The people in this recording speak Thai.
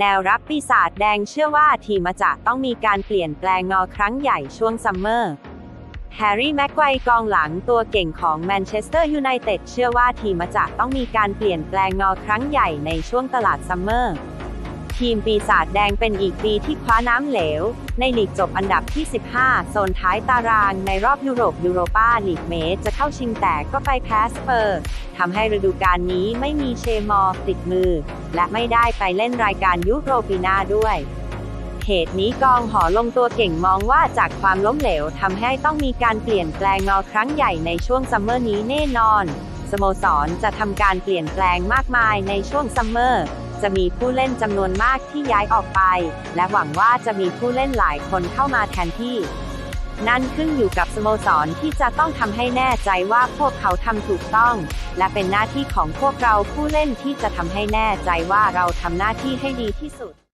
แนวรับปีศาจแดงเชื่อว่าทีมาจะต้องมีการเปลี่ยนแปลงงอครั้งใหญ่ช่วงซัมเมอร์แฮร์รี่แม็กไกวร์กองหลังตัวเก่งของแมนเชสเตอร์ยูไนเต็ดเชื่อว่าทีมาจะต้องมีการเปลี่ยนแปลงงอครั้งใหญ่ในช่วงตลาดซัมเมอร์ ทีมปีศาจแดงเป็นอีกปีที่คว้าน้ำเหลว ในลีกจบอันดับที่ 15 โซนท้ายตารางในรอบยุโรปยูโรปาลีกเมสจะเข้าชิงแต่ก็ไปแพ้สเปอร์ทำให้ฤดูกาลนี้ไม่มีเชมอร์ติดมือ และไม่ได้ไปเล่นรายการยุโรปีนาด้วยเหตุนี้กองหอลงตัวเก่งมองว่าจากความล้มเหลวทำให้ต้องมีการเปลี่ยนแปลงงอครั้งใหญ่ในช่วงซัมเมอร์นี้แน่นอน สโมสรจะทำการเปลี่ยนแปลงมากมายในช่วงซัมเมอร์ จะมีผู้เล่นจำนวนมากที่ย้ายออกไป และหวังว่าจะมีผู้เล่นหลายคนเข้ามาแทนที่ นั่นขึ้นอยู่กับสโมสรที่จะต้องทำให้แน่ใจว่าพวกเขาทำถูกต้อง และเป็นหน้าที่ของพวกเราผู้เล่นที่จะทำให้แน่ใจว่าเราทำหน้าที่ให้ดีที่สุด